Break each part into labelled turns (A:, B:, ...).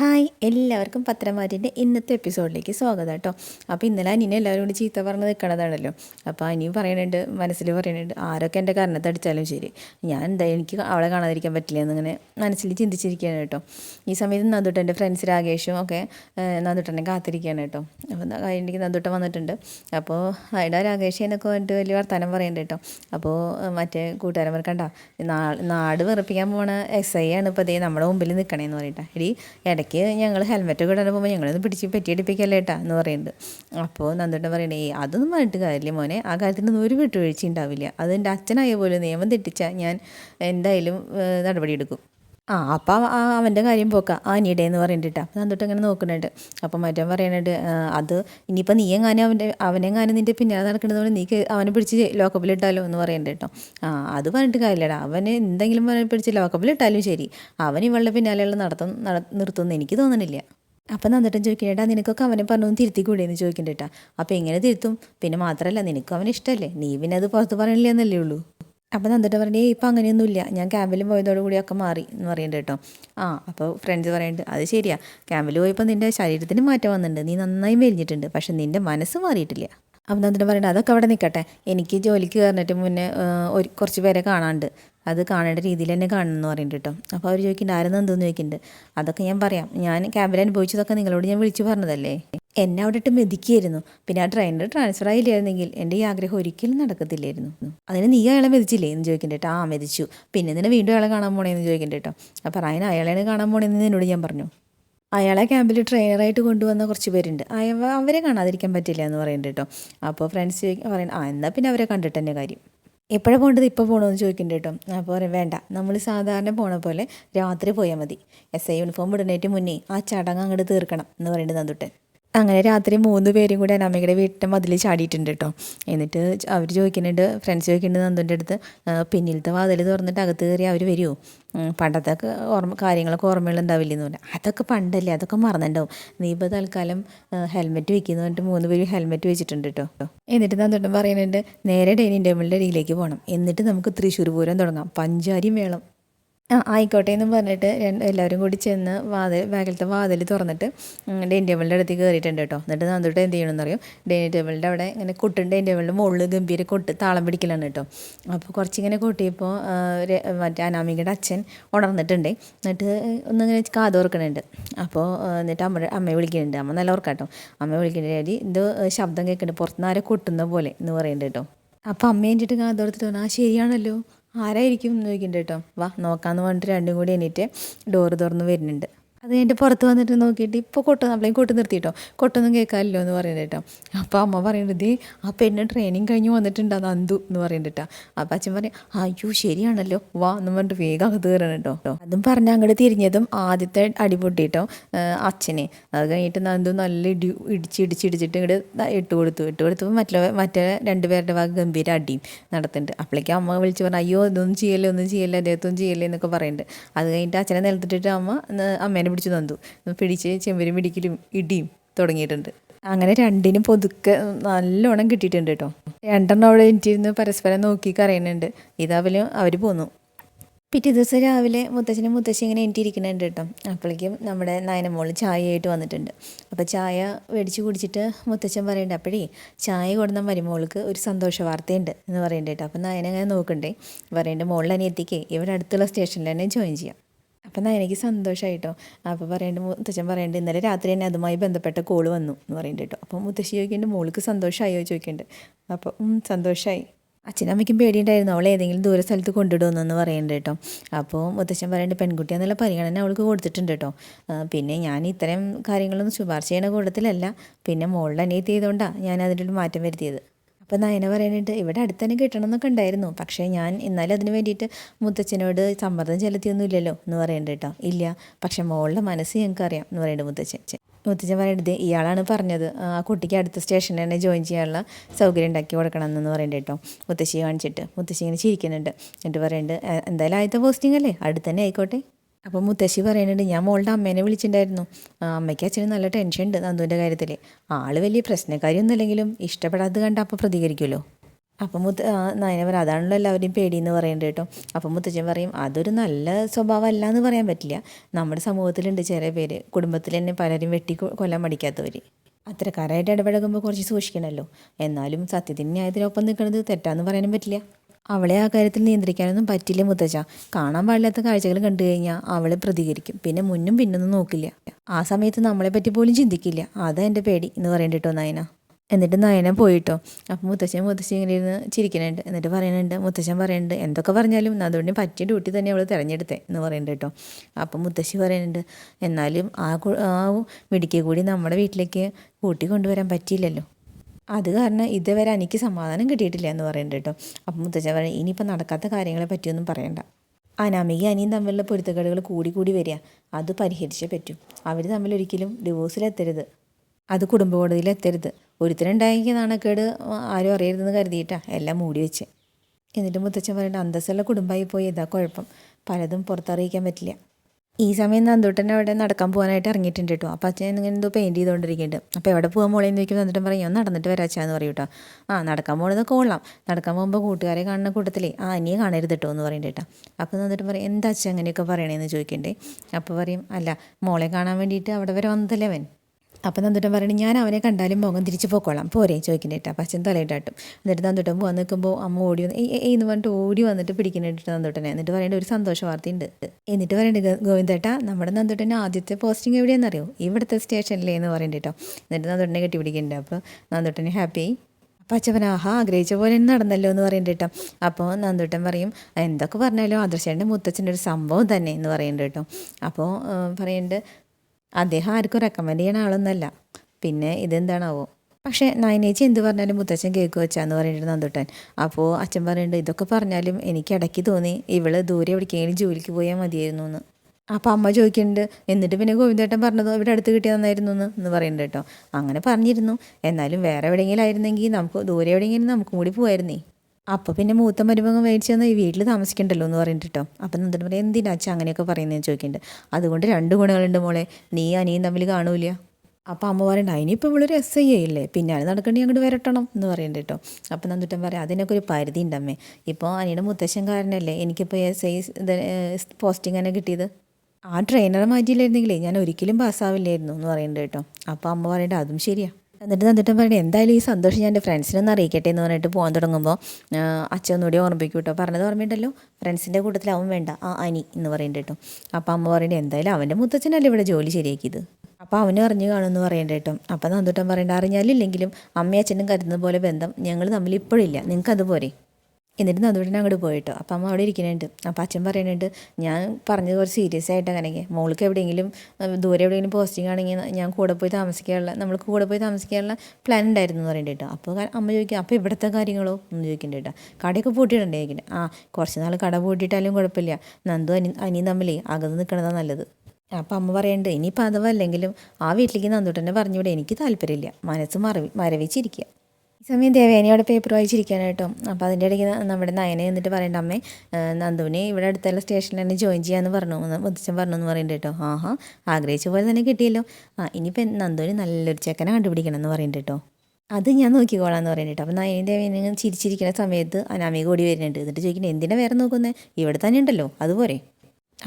A: Hi എല്ലാവർക്കും പത്രമാരിന്റെ ഇന്നത്തെ എപ്പിസോഡിലേക്ക് സ്വാഗതം കേട്ടോ. അപ്പോൾ ഇന്നലെ അനിനെ എല്ലാവരും കൂടി ചീത്ത പറഞ്ഞ് നിൽക്കണതാണല്ലോ അപ്പോൾ അനിയും പറയുന്നുണ്ട് മനസ്സിൽ പറയുന്നുണ്ട് ആരൊക്കെ എന്റെ കാരണത്തെ അടിച്ചാലും ശരി. ഞാൻ എന്താ എനിക്ക് അവളെ കാണാതിരിക്കാൻ പറ്റില്ല എന്നിങ്ങനെ മനസ്സിൽ ചിന്തിച്ചിരിക്കുകയാണ് കേട്ടോ. ഈ സമയത്ത് നന്ദുട്ടന്റെ ഫ്രണ്ട്സ് രാകേഷും ഒക്കെ നന്ദുട്ടനെ കാത്തിരിക്കുകയാണ് കേട്ടോ. അപ്പോൾ എനിക്ക് നന്ദുട്ടൻ വന്നിട്ടുണ്ട്. അപ്പോൾ അതിന്റെ രാകേഷ് എന്നൊക്കെ വന്നിട്ട് വലിയ വർത്തമാനം പറയുന്നുണ്ട് കേട്ടോ. അപ്പോൾ മറ്റേ കൂട്ടുകാരന്മാർ പറക്കണ്ട നാട് വെറുപ്പിക്കാൻ പോണ എസ് ഐ ആണ് ഇപ്പോൾ അതേ നമ്മുടെ മുമ്പിൽ നിൽക്കണേന്ന് പറയട്ടെ. എടി ഇടയ്ക്ക് ഞങ്ങൾ ഹെൽമെറ്റ് ഒക്കെ ഇടാൻ പോകുമ്പോൾ ഞങ്ങളൊന്ന് പിടിച്ച് പറ്റിയടിപ്പിക്കല്ലേ ഏട്ടാ എന്ന് പറയുന്നുണ്ട് അപ്പോൾ നന്ദുട്ടൻ പറയണേ അതൊന്നും പറഞ്ഞിട്ട് കാര്യമില്ല മോനെ. ആ കാര്യത്തിനൊന്നും ഒരു വിട്ടുവീഴ്ച ഉണ്ടാവില്ല അത് എന്റെ അച്ഛനായ പോലും നിയമം തെറ്റിച്ചാൽ ഞാൻ എന്തായാലും നടപടിയെടുക്കും. ആ അപ്പം അവന്റെ കാര്യം പോക്ക. ആ നീടേ എന്ന് പറഞ്ഞിട്ടാ ഞാൻ തൊട്ട് ഇങ്ങനെ നോക്കുന്നുണ്ട്. അപ്പം മറ്റേ പറയുന്നുണ്ട് അത് ഇനിയിപ്പോൾ നീ എങ്ങാനും അവന്റെ അവനെങ്ങാനും നിന്റെ പിന്നാലെ നടക്കുന്നതുകൊണ്ട് നീ അവനെ പിടിച്ച് ലോക്കപ്പിലിട്ടാലോ എന്ന് പറയുന്നുണ്ട് കേട്ടോ ആ അത് പറഞ്ഞിട്ട് കാര്യമില്ലടാ അവന് എന്തെങ്കിലും പിടിച്ച് ലോക്കപ്പിലിട്ടാലും ശരി. അവൻ ഇവളുടെ പിന്നാലെയുള്ള നടത്തും നട നിർത്തുമെന്ന് എനിക്ക് തോന്നണില്ല. അപ്പം നന്നിട്ടും ചോദിക്കണേട്ടാ നിനക്കൊക്കെ അവനെ പറഞ്ഞു തിരുത്തി എന്ന് ചോദിക്കണ്ടേട്ടാ അപ്പം എങ്ങനെ തിരുത്തും? പിന്നെ മാത്രമല്ല നിനക്കും അവന് ഇഷ്ടമല്ലേ നീ പിന്നെ അത് പുറത്ത് പറയണില്ല എന്നല്ലേ ഉള്ളൂ. അപ്പോൾ നന്ദിട്ട് പറഞ്ഞേ ഇപ്പം അങ്ങനെയൊന്നുമില്ല. ഞാൻ ക്യാമ്പിലും പോയതോടുകൂടി ഒക്കെ മാറി എന്ന് പറയുന്നുണ്ട് കേട്ടോ. ആ അപ്പോൾ ഫ്രണ്ട്സ് പറയുന്നുണ്ട് അത് ശരിയാ. ക്യാമ്പിൽ പോയപ്പോൾ നിന്റെ ശരീരത്തിന് മാറ്റം വന്നിട്ടുണ്ട്. നീ നന്നായി മെലിഞ്ഞിട്ടുണ്ട്. പക്ഷെ നിന്റെ മനസ്സ് മാറിയിട്ടില്ല. അപ്പം നന്ദിട്ട് പറയുന്നത് അതൊക്കെ അവിടെ നിൽക്കട്ടെ എനിക്ക് ജോലിക്ക് കയറിയിട്ട് മുന്നേ ഒരു കുറച്ച് പേരെ കാണാണ്ട്. അത് കാണേണ്ട രീതിയിൽ തന്നെ കാണണം എന്ന് പറയുന്നുണ്ട് കേട്ടോ. അപ്പോൾ അവർ ചോദിക്കുന്നുണ്ട് ആരെന്ന് എന്തെന്ന് ചോദിക്കുന്നുണ്ട് അതൊക്കെ ഞാൻ പറയാം. ഞാൻ ക്യാമ്പിൽ അനുഭവിച്ചതൊക്കെ നിങ്ങളോട് ഞാൻ വിളിച്ചു പറഞ്ഞതല്ലേ? എന്നെ അവിടെ ഇട്ട് മെതിക്കായിരുന്നു പിന്നെ ആ ട്രെയിനിൽ ട്രാൻസ്ഫർ ആയില്ലായിരുന്നെങ്കിൽ എന്റെ ഈ ആഗ്രഹം ഒരിക്കലും നടക്കത്തില്ലായിരുന്നു. അതിന് നീ അയാളെ മെതിച്ചില്ലേ എന്ന് ചോദിക്കണ്ട ആ മെതിച്ചു. പിന്നെ നിന്നെ വീണ്ടും അയാളെ കാണാൻ പോണേന്ന് ചോദിക്കണ്ട കേട്ടോ അപ്പോൾ അതിന് അയാളെയാണ് കാണാൻ പോണേന്ന് എന്നോട് ഞാൻ പറഞ്ഞു. അയാളെ ക്യാമ്പിൽ ട്രെയിനറായിട്ട് കൊണ്ടുവന്ന കുറച്ച് പേരുണ്ട്. അവരെ കാണാതിരിക്കാൻ പറ്റില്ല എന്ന് പറയുന്നുണ്ട് കേട്ടോ അപ്പോൾ ഫ്രണ്ട്സ് പറയുന്നത് ആ എന്നാൽ പിന്നെ അവരെ കണ്ടിട്ട് തന്നെ കാര്യം. എപ്പോഴാണ് പോകേണ്ടത് ഇപ്പോൾ പോകണമെന്ന് ചോദിക്കുന്നുണ്ട് കേട്ടോ അപ്പോൾ പറയും വേണ്ട നമ്മൾ സാധാരണ പോണ പോലെ രാത്രി പോയാൽ മതി. എസ് ഐ യൂണിഫോം ഇടുന്നേറ്റ് മുന്നേ ആ ചടങ്ങ് അങ്ങോട്ട് തീർക്കണം എന്ന് പറയുന്നത് നന്ദുട്ടൻ. അങ്ങനെ രാത്രി മൂന്ന് പേരും കൂടി അനാമികയുടെ വീട്ടിന്റെ മതിൽ ചാടിയിട്ടുണ്ട് കേട്ടോ എന്നിട്ട് അവർ ചോദിക്കുന്നുണ്ട് ഫ്രണ്ട്സ് ചോദിക്കുന്നുണ്ട് നന്ദുന്റെ അടുത്ത് പിന്നിലത്തെ വാതിൽ തുറന്നിട്ട് അകത്ത് കയറി അവർ വരുമോ പണ്ടത്തെ ഓർമ്മ കാര്യങ്ങളൊക്കെ ഓർമ്മകളുണ്ടാവില്ല എന്ന് പറഞ്ഞാൽ അതൊക്കെ പണ്ടല്ലേ അതൊക്കെ മറന്നിട്ടുണ്ടാവും നീ ഇപ്പോൾ തൽക്കാലം ഹെൽമെറ്റ് വെക്കുന്നു പറഞ്ഞിട്ട് മൂന്ന് പേര് ഹെൽമെറ്റ് വെച്ചിട്ടുണ്ട് കേട്ടോ എന്നിട്ട് നന്ദുട്ടൻ പറയുന്നുണ്ട് നേരെ ഡൈനിങ് ടേബിളിന്റെ അടിയിലേക്ക് പോകണം എന്നിട്ട് നമുക്ക് തൃശ്ശൂർ പൂരം തുടങ്ങാം. പഞ്ചാരിയും വേളം ആ ആയിക്കോട്ടെ എന്ന് പറഞ്ഞിട്ട് രണ്ട് എല്ലാവരും കൂടി ചെന്ന് വാതിൽ ബാഗിലത്തെ വാതിൽ തുറന്നിട്ട് ഡൈനിങ് ടേബിളിന്റെ അടുത്ത് കയറിയിട്ടുണ്ട് കേട്ടോ. എന്നിട്ട് നന്ദിട്ട് എന്ത് ചെയ്യണമെന്ന് അറിയും? ഡൈനിങ് ടേബിളിന്റെ അവിടെ ഇങ്ങനെ കൊട്ടും ഡൈനിങ് ടേബിളിന്റെ മുകളിൽ ഗംഭീര കൊട്ട് താളം പിടിക്കലാണ് കേട്ടോ. അപ്പോൾ കുറച്ചിങ്ങനെ കൊട്ടിയപ്പോൾ മറ്റേ അനാമികയുടെ അച്ഛൻ ഉണർന്നിട്ടുണ്ട്. എന്നിട്ട് ഒന്നിങ്ങനെ കാതോർക്കണുണ്ട് അപ്പോൾ എന്നിട്ട് അമ്മ അമ്മയെ വിളിക്കുന്നുണ്ട്. അമ്മ നല്ല ഓർക്കാട്ടോ അമ്മയെ വിളിക്കുന്നുണ്ട് ഇത് ശബ്ദം കേൾക്കുന്നുണ്ട് പുറത്തുനിന്ന് ആരെ കൊട്ടുന്ന പോലെ എന്ന് പറയുന്നുണ്ട് കേട്ടോ. അപ്പോൾ അമ്മ എന്നിട്ട് കാതോർത്തിട്ട് ആ ശരിയാണല്ലോ. ആരായിരിക്കും എന്ന് ചോദിക്കുന്നുണ്ട് കേട്ടോ. വാ നോക്കാമെന്ന് പറഞ്ഞിട്ട് രണ്ടും കൂടി എണീറ്റ് ഡോറ് തുറന്ന് വരുന്നുണ്ട്. അത് കഴിഞ്ഞിട്ട് പുറത്ത് വന്നിട്ട് നോക്കിയിട്ട് ഇപ്പോൾ കൊട്ട് നമ്മളെയും കൊട്ടു നിർത്തിയിട്ടോ കൊട്ടൊന്നും കേൾക്കാമല്ലോ എന്ന് പറയുന്നത് കേട്ടോ. അപ്പോൾ അമ്മ പറയുന്നത് ആ പെണ്ണ് ട്രെയിനിങ് കഴിഞ്ഞ് വന്നിട്ടുണ്ട് അത് അന്തു എന്ന് പറയുന്നത് കേട്ടോ. അപ്പം അച്ഛൻ പറയും അയ്യോ ശരിയാണല്ലോ വാ എന്ന് പറഞ്ഞിട്ട് വേഗം അകത്ത് കയറണം കേട്ടോ. അതും പറഞ്ഞ് അങ്ങോട്ട് തിരിഞ്ഞതും ആദ്യത്തെ അടിപൊട്ടി പൊട്ടിയിട്ടോ അച്ഛനെ. അത് കഴിഞ്ഞിട്ട് നന്ദു നല്ല ഇടി ഇടിച്ച് ഇടിച്ച് ഇടിച്ചിട്ട് ഇങ്ങോട്ട് ഇട്ട് കൊടുത്തു. ഇട്ട് കൊടുത്തപ്പോൾ മറ്റേ മറ്റേ രണ്ടുപേരുടെ ഭാഗം ഗംഭീര അടിയും നടത്തുന്നുണ്ട് അപ്പോഴേക്കും അമ്മ വിളിച്ച് പറഞ്ഞു അയ്യോ ഇതൊന്നും ചെയ്യല്ലേ ഒന്നും ചെയ്യല്ലേ അദ്ദേഹത്തൊന്നും ചെയ്യല്ലേ എന്നൊക്കെ പറയുന്നുണ്ട് അത് കഴിഞ്ഞിട്ട് അച്ഛനെ നിലത്തിട്ടിട്ട് അമ്മ അമ്മേനെ പിടിച്ച് തന്നു. പിടിച്ച് ചെമ്പരും പിടിക്കലും ഇടിയും തുടങ്ങിയിട്ടുണ്ട്. അങ്ങനെ രണ്ടിനും പൊതുക്കെ നല്ലോണം കിട്ടിയിട്ടുണ്ട് കേട്ടോ. രണ്ടെണ്ണം അവിടെ എനിക്കിരുന്ന് പരസ്പരം നോക്കി കറിയുന്നുണ്ട് ഇതാവലും അവർ പോന്നു. പിറ്റേ ദിവസം രാവിലെ മുത്തച്ഛനും മുത്തശ്ശി ഇങ്ങനെ എനിട്ടിരിക്കുന്നുണ്ട് കേട്ടോ. അപ്പോഴേക്കും നമ്മുടെ നയനമോൾ ചായയായിട്ട് വന്നിട്ടുണ്ട്. അപ്പോൾ ചായ മേടിച്ച് കുടിച്ചിട്ട് മുത്തച്ഛൻ പറയണ്ട അപ്പോഴേ ചായ കൊടുന്ന മരുമോൾക്ക് ഒരു സന്തോഷ വാർത്തയുണ്ട് എന്ന് പറയണ്ട കേട്ടോ. അപ്പോൾ നയന അങ്ങനെ നോക്കണ്ടേ. പറയണ്ട മോളിൽ അനിയത്തിക്ക് ഇവിടെ അടുത്തുള്ള സ്റ്റേഷനിൽ തന്നെ ജോയിൻ ചെയ്യാം. അപ്പം എന്നാൽ എനിക്ക് സന്തോഷമായിട്ടോ അപ്പോൾ പറയേണ്ട മുത്തച്ഛൻ പറയേണ്ട ഇന്നലെ രാത്രി തന്നെ അതുമായി ബന്ധപ്പെട്ട കോൾ വന്നു എന്ന് പറയുന്നുണ്ട് കേട്ടോ അപ്പോൾ മുത്തശ്ശി ചോദിക്കേണ്ട മോൾക്ക് സന്തോഷമായോ ചോദിക്കുന്നുണ്ട് അപ്പോൾ സന്തോഷമായി അച്ഛനും അമ്മയ്ക്കും പേടിയുണ്ടായിരുന്നു അവളെ ഏതെങ്കിലും ദൂര സ്ഥലത്ത് കൊണ്ടിടുമെന്നൊന്ന് പറയുന്നുണ്ട് കേട്ടോ അപ്പോൾ മുത്തശ്ശൻ പറയേണ്ട പെൺകുട്ടി എന്നുള്ള പരിഗണന അവൾക്ക് കൊടുത്തിട്ടുണ്ട് കേട്ടോ പിന്നെ ഞാൻ ഇത്തരം കാര്യങ്ങളൊന്നും ശുപാർശ ചെയ്യണ കൂട്ടത്തിലല്ല. പിന്നെ മോളുടെ അനിയത്തി ചെയ്തുകൊണ്ടാണ് ഞാൻ അതിന്റെ മാറ്റം വരുത്തിയത്. അപ്പോൾ നയന പറയാനായിട്ട് ഇവിടെ അടുത്ത് തന്നെ കിട്ടണം എന്നൊക്കെ ഉണ്ടായിരുന്നു. പക്ഷേ ഞാൻ എന്നാലും അതിന് വേണ്ടിയിട്ട് മുത്തച്ഛനോട് സമ്മർദ്ദം ചെലുത്തിയൊന്നും ഇല്ലല്ലോ എന്ന് പറയേണ്ട കേട്ടോ ഇല്ല പക്ഷേ മോളുടെ മനസ്സ് ഞങ്ങൾക്ക് അറിയാം എന്ന് പറയേണ്ടത് മുത്തച്ഛൻ. മുത്തച്ഛൻ പറയേണ്ടത് ഇയാളാണ് പറഞ്ഞത്. ആ കുട്ടിക്ക് അടുത്ത സ്റ്റേഷനിൽ തന്നെ ജോയിൻ ചെയ്യാനുള്ള സൗകര്യം ഉണ്ടാക്കി കൊടുക്കണം എന്ന് പറയണ്ട കേട്ടോ മുത്തശ്ശി കാണിച്ചിട്ട് മുത്തശ്ശി ഇങ്ങനെ ചിരിക്കുന്നുണ്ട്. എന്നിട്ട് പറയുന്നുണ്ട് എന്തായാലും ആദ്യത്തെ പോസ്റ്റിംഗ് അല്ലേ? അടുത്ത് തന്നെ ആയിക്കോട്ടെ. അപ്പോൾ മുത്തശ്ശി പറയുന്നുണ്ട് ഞാൻ മോളുടെ അമ്മേനെ വിളിച്ചിട്ടുണ്ടായിരുന്നു. അമ്മയ്ക്ക് അച്ഛന് നല്ല ടെൻഷൻ ഉണ്ട് നന്ദുവിന്റെ കാര്യത്തിൽ ആൾ വലിയ പ്രശ്നക്കാരിയൊന്നും അല്ലെങ്കിലും ഇഷ്ടപ്പെടാത്തത് കണ്ട അപ്പം പ്രതികരിക്കുമല്ലോ. അപ്പം മുത്ത നയന പറയും അതാണല്ലോ എല്ലാവരെയും പേടിയെന്ന് പറയുന്നുണ്ട് കേട്ടോ. അപ്പം മുത്തച്ഛൻ പറയും അതൊരു നല്ല സ്വഭാവം അല്ല എന്ന് പറയാൻ പറ്റില്ല. നമ്മുടെ സമൂഹത്തിലുണ്ട് ചില പേര്. കുടുംബത്തിൽ തന്നെ പലരും വെട്ടി കൊല്ലാൻ മടിക്കാത്തവർ അത്തരക്കാരായിട്ട് ഇടപഴകുമ്പോൾ കുറച്ച് സൂക്ഷിക്കണമല്ലോ. എന്നാലും സത്യത്തിന് ന്യായത്തിനൊപ്പം നിൽക്കുന്നത് തെറ്റാന്ന് പറയാനും പറ്റില്ല. അവളെ ആ കാര്യത്തിൽ നിയന്ത്രിക്കാനൊന്നും പറ്റില്ല മുത്തച്ഛ. കാണാൻ പാടില്ലാത്ത കാഴ്ചകൾ കണ്ടു കഴിഞ്ഞാൽ അവൾ പ്രതികരിക്കും. പിന്നെ മുന്നും പിന്നൊന്നും നോക്കില്ല. ആ സമയത്ത് നമ്മളെ പറ്റി പോലും ചിന്തിക്കില്ല. അതാ എന്റെ പേടി എന്ന് പറയണ്ടിട്ടോ നയന. എന്നിട്ട് നയന പോയിട്ടോ. അപ്പം മുത്തശ്ശൻ മുത്തശ്ശി ഇങ്ങനെ ഇരുന്ന് ചിരിക്കണുണ്ട്. എന്നിട്ട് പറയുന്നുണ്ട് മുത്തശ്ശൻ പറയുന്നുണ്ട് എന്തൊക്കെ പറഞ്ഞാലും അതുകൊണ്ട് പറ്റിയ ഡ്യൂട്ടി തന്നെ അവൾ തിരഞ്ഞെടുത്തേ എന്ന് പറയുന്നുണ്ട് കേട്ടോ അപ്പം മുത്തശ്ശി പറയുന്നുണ്ട് എന്നാലും ആ ആ മിടിക്കൂടി നമ്മുടെ വീട്ടിലേക്ക് കൂട്ടി കൊണ്ടുവരാൻ പറ്റിയില്ലല്ലോ. അത് കാരണം ഇതുവരെ എനിക്ക് സമാധാനം കിട്ടിയിട്ടില്ല എന്ന് പറയുന്നുണ്ട് കേട്ടോ. അപ്പം മുത്തച്ഛൻ പറയും ഇനിയിപ്പോൾ നടക്കാത്ത കാര്യങ്ങളെ പറ്റിയൊന്നും പറയണ്ട. അനാമിക അനിയും തമ്മിലുള്ള പൊരുത്തക്കേടുകൾ കൂടി കൂടി വരിക. അത് പരിഹരിച്ചേ പറ്റൂ. അവർ തമ്മിൽ ഒരിക്കലും ഡിവോഴ്സിലെത്തരുത് അത് കുടുംബ കോടതിയിലെത്തരുത് ഒരുത്തരുണ്ടായെങ്കിൽ നാണക്കേട് ആരും അറിയരുതെന്ന് കരുതിയിട്ടാ എല്ലാം മൂടി വെച്ച്. എന്നിട്ട് മുത്തച്ഛൻ പറയേണ്ട അന്തസ്സുള്ള കുടുംബമായി പോയി ഇതാ കുഴപ്പം. പലതും പുറത്തറിയിക്കാൻ പറ്റില്ല. ഈ സമയം നന്ദൂട്ടൻ അവിടെ നടക്കാൻ പോകാനായിട്ട് ഇറങ്ങിയിട്ടുണ്ട് കേട്ടോ. അപ്പം അച്ഛൻ ഇങ്ങനെ എന്തോ പെയിന്റ് ചെയ്തുകൊണ്ടിരിക്കുന്നുണ്ട് അപ്പോൾ എവിടെ പോകാൻ മോളെ എന്ന് ചോദിക്കുമ്പോൾ എന്നിട്ടും പറയും നടന്നിട്ട് വരാച്ചാന്ന് പറയും കേട്ടോ. ആ നടക്കാൻ പോകുന്നത് കൊള്ളാം. നടക്കാൻ പോകുമ്പോൾ കൂട്ടുകാരെ കാണുന്ന കൂട്ടത്തിലേ ആ അനിയെ കാണരുത് കേട്ടോ എന്ന് പറയുന്നുണ്ട് കേട്ടോ. അപ്പോൾ നന്നിട്ട് പറയും എന്താ അച്ഛൻ അങ്ങനെയൊക്കെ പറയണേന്ന് ചോദിക്കണ്ടേ? അപ്പോൾ പറയും അല്ല മോളെ കാണാൻ വേണ്ടിയിട്ട് അവിടെ വരെ വന്നതല്ലേ അവൻ? അപ്പം നന്ദുട്ടൻ പറയണേ ഞാൻ അവനെ കണ്ടാലും മുഖം തിരിച്ച് പോക്കോളാം പോരേ ചോദിക്കുന്നുണ്ട് അപ്പം അച്ഛൻ തലയിട്ടാട്ടും. എന്നിട്ട് നന്ദുട്ടൻ പോകാൻ നിൽക്കുമ്പോൾ അമ്മ ഓടി വന്ന് ഏയ് എന്ന് പറഞ്ഞിട്ട് ഓടി വന്നിട്ട് പിടിക്കുന്നുണ്ട് നന്ദുട്ടനെ. എന്നിട്ട് പറയേണ്ട ഒരു സന്തോഷ വാർത്തയുണ്ട്. എന്നിട്ട് പറയേണ്ടത് ഗോവിന്ദേട്ടാ നമ്മുടെ നന്ദുട്ടന്റെ ആദ്യത്തെ പോസ്റ്റിംഗ് എവിടെയാണെന്നറിയോ ഇവിടുത്തെ സ്റ്റേഷനിലേ എന്ന് പറയണ്ട കേട്ടോ എന്നിട്ട് നന്ദുട്ടനെ കെട്ടിപ്പിടിക്കുന്നുണ്ട് അപ്പോൾ നന്ദുട്ടനെ ഹാപ്പി. അപ്പം അച്ഛൻ ആഹാ ആഗ്രഹിച്ച പോലെ നടന്നല്ലോ എന്ന് പറയുന്നുണ്ട് കേട്ടോ അപ്പോൾ നന്ദുട്ടൻ പറയും എന്തൊക്കെ പറഞ്ഞാലും ആദർശേന്റെ മുത്തച്ഛന്റെ ഒരു സംഭവം തന്നെ എന്ന് പറയുന്നുണ്ട് കേട്ടോ അപ്പോൾ പറയുന്നുണ്ട് അദ്ദേഹം ആർക്കും റെക്കമെൻഡ് ചെയ്യണ ആളൊന്നല്ല. പിന്നെ ഇതെന്താണാവോ? പക്ഷേ നയനേച്ചി എന്ത് പറഞ്ഞാലും മുത്തച്ഛൻ കേക്ക് വെച്ചാന്ന് പറഞ്ഞിട്ട് നന്ദുട്ടൻ. അപ്പോൾ അച്ഛൻ പറയുന്നുണ്ട് ഇതൊക്കെ പറഞ്ഞാലും എനിക്ക് ഇടയ്ക്ക് തോന്നി ഇവൾ ദൂരെ എവിടേക്കെങ്കിലും ജോലിക്ക് പോയാൽ മതിയായിരുന്നു എന്ന് അപ്പോൾ അമ്മ ചോദിക്കുന്നുണ്ട് എന്നിട്ട് പിന്നെ ഗോവിന്ദേട്ടൻ പറഞ്ഞതോ? ഇവിടെ അടുത്ത് കിട്ടിയ നന്നായിരുന്നു എന്ന് എന്ന് പറയുന്നുണ്ട് കേട്ടോ. അങ്ങനെ പറഞ്ഞിരുന്നു. എന്നാലും വേറെ എവിടെയെങ്കിലും ആയിരുന്നെങ്കിൽ നമുക്ക് ദൂരെ എവിടെയെങ്കിലും നമുക്കും കൂടി പോയായിരുന്നേ അപ്പോൾ പിന്നെ മൂത്ത മരുമകൻ മേടിച്ച് തന്നാൽ ഈ വീട്ടിൽ താമസിക്കണ്ടല്ലോ എന്ന് പറഞ്ഞിട്ട് കേട്ടോ അപ്പം എന്നിട്ട് പറയാം എന്തിനാ അച്ഛൻ അങ്ങനെയൊക്കെ പറയുന്നതെന്ന് ചോദിക്കുന്നുണ്ട് അതുകൊണ്ട് രണ്ട് ഗുണങ്ങളുണ്ട് മോളെ. നീ അനിയും തമ്മിൽ കാണൂല. അപ്പോൾ അമ്മ പറയണ്ട അതിനിപ്പോൾ ഇവളൊരു എസ് ഐ ആയില്ലേ പിന്നാലെ നടക്കേണ്ടി അങ്ങോട്ട് വരട്ടണം എന്ന് പറയുന്നുണ്ട് കേട്ടോ അപ്പം നന്ദുട്ടൻ പറയാം അതിനൊക്കെ ഒരു പരിധി ഉണ്ടമ്മേ ഇപ്പോൾ അനിയുടെ മുത്തശ്ശൻ കാരനല്ലേ? എനിക്കിപ്പോൾ എസ് ഐ പോസ്റ്റിംഗ് തന്നെ കിട്ടിയത്. ആ ട്രെയിനറെ മാറ്റിയില്ലായിരുന്നെങ്കിലേ ഞാൻ ഒരിക്കലും പാസ്സാവില്ലായിരുന്നു എന്ന് പറയുന്നുണ്ട് കേട്ടോ അപ്പോൾ അമ്മ പറയണ്ട അതും ശരിയാണ് എന്നിട്ട് തന്നിട്ട് പറഞ്ഞു എന്തായാലും ഈ സന്തോഷം ഞാൻ എന്റെ ഫ്രണ്ട്സിനൊന്ന് അറിയിക്കട്ടെ എന്ന് പറഞ്ഞിട്ട് പോകാൻ തുടങ്ങുമ്പോൾ അച്ഛൻ ഒന്നുകൂടി ഓർമ്മിക്കും കേട്ടോ പറഞ്ഞത് ഓർമ്മയുണ്ടല്ലോ? ഫ്രണ്ട്സിന്റെ കൂട്ടത്തിൽ അവൻ വേണ്ട ആ അനി എന്ന് പറയുന്നുണ്ട് കേട്ടോ. അപ്പോൾ അമ്മ പറയണ്ടേ എന്തായാലും അവന്റെ മുത്തച്ഛനല്ലേ ഇവിടെ ജോലി ശരിയാക്കിയത്? അപ്പോൾ അവന് അറിഞ്ഞു കാണുമെന്ന് പറയണ്ട കേട്ടോ. അപ്പോൾ നന്ദുട്ടൻ പറയേണ്ട അറിഞ്ഞാലില്ലെങ്കിലും അമ്മയും അച്ഛനും കരുതുന്ന പോലെ ബന്ധം ഞങ്ങൾ തമ്മിൽ ഇപ്പോഴില്ല നിങ്ങൾക്ക് അതുപോലെ എന്നിട്ട് നന്ദുവിടനെ അങ്ങോട്ട് പോയിട്ടോ. അപ്പം അമ്മ അവിടെ ഇരിക്കുന്നുണ്ട്. അപ്പം അച്ഛൻ പറയുന്നുണ്ട് ഞാൻ പറഞ്ഞത് കുറച്ച് സീരിയസ് ആയിട്ട് അങ്ങനെ മോൾക്ക് എവിടെയെങ്കിലും ദൂരെ എവിടെയെങ്കിലും പോസ്റ്റിംഗ് ആണെങ്കിൽ ഞാൻ കൂടെ പോയി താമസിക്കാനുള്ള നമ്മൾ കൂടെ പോയി താമസിക്കാനുള്ള പ്ലാൻ ഉണ്ടായിരുന്നു എന്ന് പറയുന്നുണ്ട് കേട്ടോ. അപ്പോൾ അമ്മ ചോദിക്കും അപ്പോൾ ഇവിടുത്തെ കാര്യങ്ങളോ? എന്ന് ചോദിക്കുന്നുണ്ട് കേട്ടോ. കടയൊക്കെ പൂട്ടിയിട്ടുണ്ടായിരിക്കും ആ കുറച്ച് നാൾ കട പൂട്ടിയിട്ടാലും കുഴപ്പമില്ല. നന്ദു അനി അനിയും തമ്മിലേ അകന്ന് നിൽക്കണതാണ് നല്ലത്. അപ്പം അമ്മ പറയുന്നുണ്ട് ഇനിയിപ്പോൾ അഥവാ അല്ലെങ്കിലും ആ വീട്ടിലേക്ക് നന്ദുട്ടനെ പറഞ്ഞുവിടെ എനിക്ക് താല്പര്യമില്ല. മനസ്സ് മറവി മരവിച്ചിരിക്കുക ഈ സമയം ദേവേനയോടെ പേപ്പർ വായിച്ചിരിക്കുകയാണ് കേട്ടോ. അപ്പോൾ അതിന്റെ ഇടയ്ക്ക് നമ്മുടെ നയനെ എന്നിട്ട് പറയേണ്ട അമ്മേ നന്ദുവിനെ ഇവിടെ അടുത്തുള്ള സ്റ്റേഷനിൽ തന്നെ ജോയിൻ ചെയ്യാമെന്ന് പറഞ്ഞു മുത്തച്ഛൻ പറഞ്ഞു എന്ന് പറയുന്നുണ്ട് കേട്ടോ. ആഹാ ആഗ്രഹിച്ച പോലെ തന്നെ കിട്ടിയല്ലോ. ആ ഇനിയിപ്പോൾ നന്ദുവിന് നല്ലൊരു ചെക്കനെ കണ്ടുപിടിക്കണം എന്ന് പറയുന്നുണ്ട് കേട്ടോ. അത് ഞാൻ നോക്കിക്കോളാം എന്ന് പറയുന്നുണ്ട് അപ്പോൾ നയനും ദേവേനെ ചിരിച്ചിരിക്കുന്ന സമയത്ത് അനാമിക ഓടി വരുന്നുണ്ട്. എന്നിട്ട് ചോദിക്കുന്നത് എന്തിനാണ് വേറെ നോക്കുന്നത് ഇവിടെ തന്നെ ഉണ്ടല്ലോ അതുപോലെ.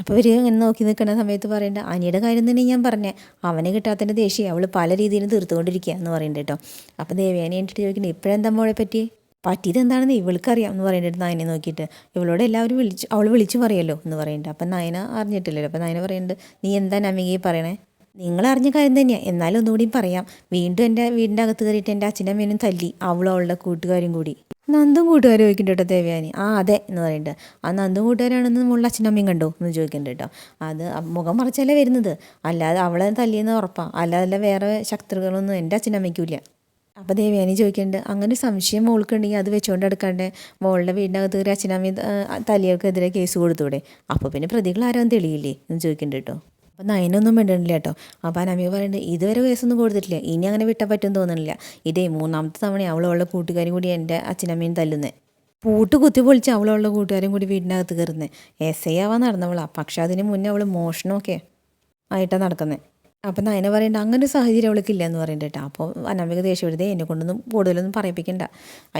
A: അപ്പോൾ ഇവർ ഇങ്ങനെ നോക്കി നിൽക്കുന്ന സമയത്ത് പറയേണ്ട അനിയുടെ കാര്യം തന്നെ ഞാൻ പറഞ്ഞേ. അവനെ കിട്ടാത്തതിന്റെ ദേഷ്യം അവൾ പല രീതിയിലും തീർത്തുകൊണ്ടിരിക്കുക എന്ന് പറയുന്നുണ്ട് കേട്ടോ. അപ്പോൾ ദേവയാനി എന്നിട്ട് ചോദിക്കുന്നത് ഇപ്പോഴെന്താ മോളെ പറ്റി പറ്റിയത് എന്താണെന്ന് ഇവൾക്കറിയാം എന്ന് പറയുന്നുണ്ട് നയനെ നോക്കിയിട്ട്. ഇവളോട് എല്ലാവരും വിളിച്ച് അവൾ വിളിച്ച് പറയല്ലോ എന്ന് പറയുന്നുണ്ട് അപ്പം നയന അറിഞ്ഞിട്ടില്ലല്ലോ. അപ്പം നയന പറയുന്നുണ്ട് നീ എന്താ നമികയെ പറയണേ? നിങ്ങൾ അറിഞ്ഞ കാര്യം തന്നെയാണ് എന്നാലും ഒന്നുകൂടി പറയാം. വീണ്ടും എന്റെ വീടിന്റെ അകത്ത് കയറിയിട്ട് എന്റെ അച്ഛനും അമ്മേനും തല്ലി. അവളും അവളുടെ കൂട്ടുകാരും കൂടി. നന്ദും കൂട്ടുകാർ ചോദിക്കുന്നുണ്ട് കേട്ടോ ദേവയാനി. ആ അതെ എന്ന് പറയുന്നുണ്ട്. ആ നന്ദും കൂട്ടുകാരാണെന്ന് മുള്ള അച്ഛനമ്മയും കണ്ടു എന്ന് ചോദിക്കുന്നുണ്ട് കേട്ടോ. അത് മുഖം മറിച്ചല്ലേ വരുന്നത്? അല്ലാതെ അവളെ തല്ലിയെന്ന് ഉറപ്പാണ് അല്ലാതെ വേറെ ശത്രുക്കളൊന്നും എന്റെ അച്ഛനമ്മയ്ക്കില്ല അപ്പോൾ ദേവയാനി ചോദിക്കുന്നുണ്ട് അങ്ങനെ സംശയം മോൾക്കുണ്ടെങ്കിൽ അത് വെച്ചുകൊണ്ട് എടുക്കാണ്ട് മോളുടെ വീടിനകത്ത് കയറി അച്ഛനമ്മയും തല്ലിയവർക്കെതിരെ കേസ് കൊടുത്തൂടെ? അപ്പോൾ പിന്നെ പ്രതികൾ ആരാന്ന് തെളിയില്ലേ? എന്ന് ചോദിക്കുന്നുണ്ട് കേട്ടോ. അപ്പം നയനൊന്നും വേണ്ടണില്ല കേട്ടോ അപ്പം അനമിക പറയുന്നത് ഇതുവരെ കേസൊന്നും കൊടുത്തിട്ടില്ല. ഇനി അങ്ങനെ വിട്ടാൻ പറ്റും തോന്നണില്ല. ഇതേ മൂന്നാമത്തെ തവണ അവളുള്ള കൂട്ടുകാരും കൂടി എന്റെ അച്ഛനമ്മയും തല്ലുന്നത് പൂട്ട് കുത്തി പൊളിച്ച് അവളുള്ള കൂട്ടുകാരും കൂടി വീടിനകത്ത് കയറുന്നത് എസ് ഐ ആവാൻ നടന്നവളാ. പക്ഷെ അതിന് മുന്നേ അവൾ മോഷണമൊക്കെ ആയിട്ടാണ് നടക്കുന്നത് അപ്പം നയന പറയണ്ട അങ്ങനെ ഒരു സാഹചര്യം അവൾക്കില്ല എന്ന് പറയുന്നുണ്ട് കേട്ടോ അപ്പോൾ അനാമിക ദേഷ്യം എടുത്തേ എന്നെ കൊണ്ടൊന്നും കൂടുതലൊന്നും പറയിപ്പിക്കണ്ട.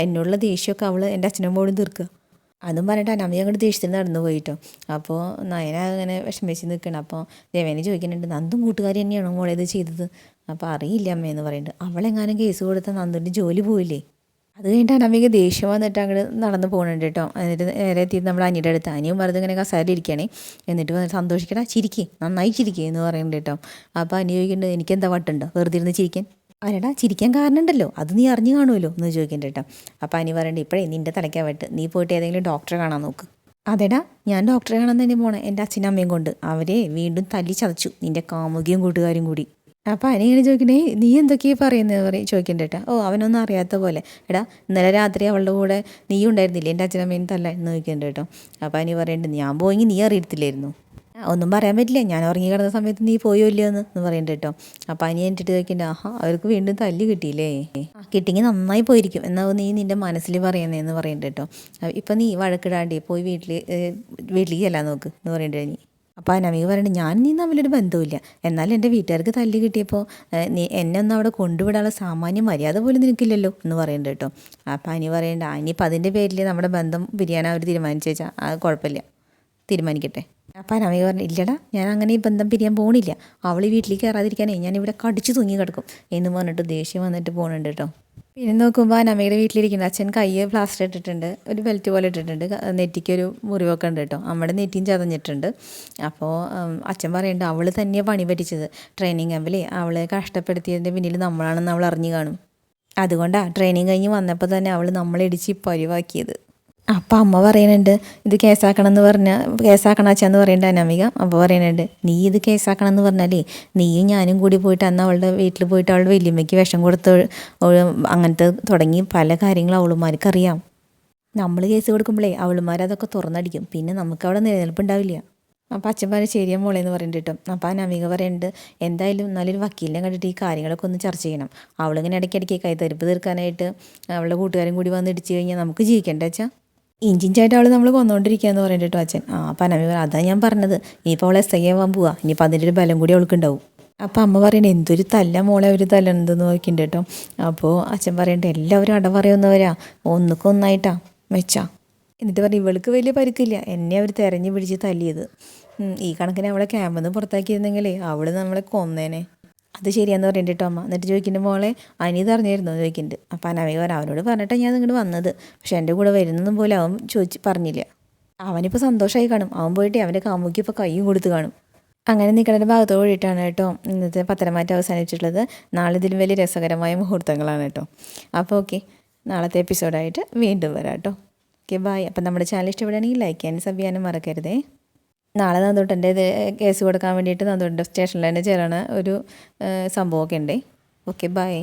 A: എന്നോടുള്ള ദേഷ്യമൊക്കെ അവൾ എന്റെ അച്ഛനും പോലും തീർക്കുക. അതും പറഞ്ഞിട്ട് അനാമിക അങ്ങോട്ട് ദേഷ്യത്തിൽ നടന്നു പോയിട്ടോ. അപ്പോൾ നയന അങ്ങനെ വിഷമിച്ച് നിൽക്കണം അപ്പോൾ ദേവേനെ ചോദിക്കുന്നുണ്ട് നന്ദും കൂട്ടുകാരി തന്നെയാണോ മോളെ ഇത് ചെയ്തത്? അപ്പോൾ അറിയില്ല അമ്മയെന്ന് പറയുന്നുണ്ട്. അവളെങ്ങാനും കേസ് കൊടുത്താൽ നന്ദുന്റെ ജോലി പോയില്ലേ അത് കഴിഞ്ഞിട്ട് അനാമിക ദേഷ്യം വന്നിട്ട് അങ്ങോട്ട് നടന്നു പോകുന്നുണ്ട് കേട്ടോ. എന്നിട്ട് നേരെ എത്തി നമ്മൾ അനിയുടെ അടുത്ത്. അനിയും വെറുതെ ഇങ്ങനെ കസേരയിൽ ഇരിക്കണേ എന്നിട്ട് വന്നിട്ട് സന്തോഷിക്കടാ ചിരിക്കേ നന്നായി ചിരിക്കേ എന്ന് പറയുന്നുണ്ട് കേട്ടോ. അപ്പോൾ അനി എനിക്കെന്താ വട്ടുണ്ടോ? വെറുതെ ഇരുന്ന് ചിരിക്കാൻ? അല്ലടാ ചിരിക്കാൻ കാരണമുണ്ടല്ലോ. അത് നീ അറിഞ്ഞു കാണുമല്ലോ എന്ന് ചോദിക്കുന്നുണ്ട് കേട്ടോ. അപ്പോൾ അനി പറയണ്ട ഇപ്പോഴേ നിന്റെ തലയ്ക്കാവട്ട് നീ പോയിട്ട് ഏതെങ്കിലും ഡോക്ടറെ കാണാൻ നോക്ക്. അതെടാ ഞാൻ ഡോക്ടറെ കാണാൻ തന്നെ പോണേ എന്റെ അച്ഛനും അമ്മയും കൊണ്ട്. അവരെ വീണ്ടും തല്ലി ചതച്ചു നിന്റെ കാമുകിയും കൂട്ടുകാരും കൂടി. അപ്പോൾ ഇങ്ങനെ ചോദിക്കണേ നീ എന്തൊക്കെയാണ് പറയുന്നത് പറയും ചോദിക്കണ്ട കേട്ടോ. ഓ അവനൊന്നും അറിയാത്ത പോലെ. എടാ ഇന്നലെ രാത്രി അവളുടെ കൂടെ നീ ഉണ്ടായിരുന്നില്ലേ? എന്റെ അച്ഛനമ്മയും തല്ല എന്ന് ചോദിക്കണ്ട കേട്ടോ. അപ്പോൾ അനി പറയണ്ട ഞാൻ പോയെങ്കിൽ നീ അറിയത്തില്ലായിരുന്നു. "ആ, ഒന്നും പറയാൻ പറ്റില്ല. ഞാൻ ഉറങ്ങി കിടന്ന സമയത്ത് നീ പോയോ ഇല്ലയോ എന്ന് എന്ന് പറയണ്ട കേട്ടോ. അപ്പം അനിയൻ എന്നിട്ട് ചോദിക്കണ്ട ആഹാ അവർക്ക് വീണ്ടും തല്ല് കിട്ടിയില്ലേ? കിട്ടിങ്ങി നന്നായി പോയിരിക്കും. എന്നാൽ നീ നിന്റെ മനസ്സിൽ പറയുന്നേ? എന്ന് പറയണ്ട കേട്ടോ. ഇപ്പം നീ വഴക്കിടാണ്ടേ പോയി വീട്ടിൽ വീട്ടിലേക്ക് ചെല്ലാൻ നോക്ക് എന്ന് പറയണ്ടേ നീ അപ്പോൾ അനമിക പറയുന്നത് ഞാൻ നീ തമ്മിലൊരു ബന്ധമില്ല എന്നാൽ എന്റെ വീട്ടുകാർക്ക് തല്ല് കിട്ടിയപ്പോൾ നീ എന്നെ ഒന്നും അവിടെ കൊണ്ടുവിടാനുള്ള സാമാന്യ മര്യാദ പോലും നിനക്കില്ലല്ലോ? എന്ന് പറയുന്നുണ്ട് കേട്ടോ. അപ്പോൾ അനി പറയണ്ട അനിയിപ്പോൾ അതിന്റെ പേരിൽ നമ്മുടെ ബന്ധം പിരിയാൻ അവർ തീരുമാനിച്ചു വെച്ചാൽ അത് കുഴപ്പമില്ല. തീരുമാനിക്കട്ടെ. അപ്പോൾ അനമിക പറഞ്ഞു ഇല്ലടാ ഞാൻ അങ്ങനെ ഈ ബന്ധം പിരിയാൻ പോണില്ല. അവൾ വീട്ടിലേക്ക് കയറാതിരിക്കാനേ ഞാൻ ഇവിടെ കടിച്ചു തൂങ്ങി കിടക്കും. എന്ന് പറഞ്ഞിട്ട് ദേഷ്യം വന്നിട്ട് പോകുന്നുണ്ട് കേട്ടോ. പിന്നെ നോക്കുമ്പോൾ അമ്മയുടെ വീട്ടിലിരിക്കുന്നത് അച്ഛൻ കയ്യ് പ്ലാസ്റ്റർ ഇട്ടിട്ടുണ്ട് ഒരു ബെൽറ്റ് പോലെ ഇട്ടിട്ടുണ്ട് നെറ്റിക്ക് ഒരു മുറിവൊക്കെ ഉണ്ട് കേട്ടോ. അമ്മയുടെ നെറ്റിയും ചതഞ്ഞിട്ടുണ്ട്. അപ്പോൾ അച്ഛൻ പറയുന്നുണ്ട് അവൾ തന്നെയാണ് പണി പറ്റിച്ചത്. ട്രെയിനിങ് ക്യാമ്പിൽ അവളെ കഷ്ടപ്പെടുത്തിയതിന്റെ പിന്നിൽ നമ്മളാണെന്ന് അവൾ അറിഞ്ഞു കാണും. അതുകൊണ്ടാണ് ട്രെയിനിങ് കഴിഞ്ഞ് വന്നപ്പോൾ തന്നെ അവൾ നമ്മളിടിച്ച് പരിവാക്കിയത്. അപ്പം അമ്മ പറയുന്നുണ്ട് ഇത് കേസാക്കണം എന്ന് പറഞ്ഞാൽ കേസാക്കണം അച്ഛന്ന് പറയുന്നുണ്ട് അനാമിക അപ്പോൾ പറയുന്നുണ്ട് നീ ഇത് കേസാക്കണം എന്ന് പറഞ്ഞാലേ നീയും ഞാനും കൂടി പോയിട്ട് അന്ന് അവളുടെ വീട്ടിൽ പോയിട്ട് അവളുടെ വലിയമ്മയ്ക്ക് വിഷം കൊടുത്ത് അങ്ങനത്തെ തുടങ്ങി പല കാര്യങ്ങളും അവളുമാർക്കറിയാം. നമ്മൾ കേസ് കൊടുക്കുമ്പോഴേ അവളുമാർ അതൊക്കെ തുറന്നടിക്കും പിന്നെ നമുക്ക് അവിടെ നിലനിൽപ്പുണ്ടാവില്ല അപ്പോൾ അച്ഛൻ പറഞ്ഞ ശരിയാ മോളെ എന്ന് പറയുന്നുണ്ട് കേട്ടോ. അപ്പോൾ ആ നമിക പറയുന്നുണ്ട് എന്തായാലും നല്ലൊരു വക്കീലിനെ കണ്ടിട്ട് ഈ കാര്യങ്ങളൊക്കെ ഒന്ന് ചർച്ച ചെയ്യണം. അവളിങ്ങനെ ഇടയ്ക്കിടയ്ക്ക് കൈത്തരിപ്പ് തീർക്കാനായിട്ട് അവളുടെ കൂട്ടുകാരും കൂടി വന്ന് ഇടിച്ചു കഴിഞ്ഞാൽ നമുക്ക് ജീവിക്കണ്ടേ അച്ഛാ? ഇഞ്ചിഞ്ചായിട്ട് അവൾ നമ്മൾ കൊന്നുകൊണ്ടിരിക്കുകയെന്ന് പറഞ്ഞിട്ട് അച്ഛൻ. ആ അപ്പം അനമ്മ പറഞ്ഞു അതാണ് ഞാൻ പറഞ്ഞത്. ഇനിയിപ്പോൾ അവൾ എസ് ഐ ആവാൻ പോവാ. ഇനിയിപ്പോൾ അതിന്റെ ഒരു ബലം കൂടി അവൾക്കുണ്ടാവും. അപ്പം അമ്മ പറയണേ എന്തൊരു തല്ല മോളെ ഒരു തല്ലണതെന്ന് നോക്കിണ്ട് കേട്ടോ അപ്പോൾ അച്ഛൻ പറയണ്ട എല്ലാവരും അടപറയുന്നവരാ ഒന്നുക്കൊന്നായിട്ടാ മെച്ചാ. എന്നിട്ട് പറഞ്ഞു ഇവൾക്ക് വലിയ പരിക്കില്ല. എന്നെ അവർ തെരഞ്ഞു പിടിച്ച് തല്ലിയത്. ഈ കണക്കിന് അവളെ ക്യാമ്പിൽ നിന്ന് പുറത്താക്കിയിരുന്നെങ്കിലേ അവൾ നമ്മളെ കൊന്നേനെ. അത് ശരിയാന്ന് പറഞ്ഞിട്ട് അമ്മ? എന്നിട്ട് ചോദിക്കുന്നുണ്ട് മോളെ അനിയത് അറിഞ്ഞായിരുന്നു? ചോദിക്കുന്നുണ്ട്. അപ്പം അനവി പറഞ്ഞു അവനോട് പറഞ്ഞിട്ടാണ് ഞാൻ ഇങ്ങോട്ട് വന്നത്. പക്ഷെ എന്റെ കൂടെ വരുന്നതും പോലെ അവൻ ചോദിച്ച് പറഞ്ഞില്ല. അവനിപ്പോൾ സന്തോഷമായി കാണും. അവൻ പോയിട്ട് അവന്റെ കാമുക്കി ഇപ്പോൾ കൈയും കൊടുത്ത് കാണും. അങ്ങനെ നിൽക്കുന്നതിന്റെ ഭാഗത്തോട് കൂടിയിട്ടാണ് കേട്ടോ ഇന്നത്തെ പത്തരമാറ്റം അവസാനിച്ചിട്ടുള്ളത് നാളെ ഇതിലും വലിയ രസകരമായ മുഹൂർത്തങ്ങളാണ് കേട്ടോ. അപ്പോൾ ഓക്കെ നാളത്തെ എപ്പിസോഡായിട്ട് വീണ്ടും വരാം കേട്ടോ. ഓക്കെ ബായ് അപ്പം നമ്മുടെ ചാനൽ ഇഷ്ടപ്പെടുകയാണെങ്കിൽ ലൈക്ക് ചെയ്യാനും സബ് ചെയ്യാനും മറക്കരുതേ. നാളെ നന്ദോട്ടന്റെ എന്റെ കേസ് കൊടുക്കാൻ വേണ്ടിയിട്ട് നന്ദോട്ടന്റെ സ്റ്റേഷനിൽ തന്നെ ചേരണ ഒരു സംഭവമൊക്കെ ഉണ്ട്. Okay bye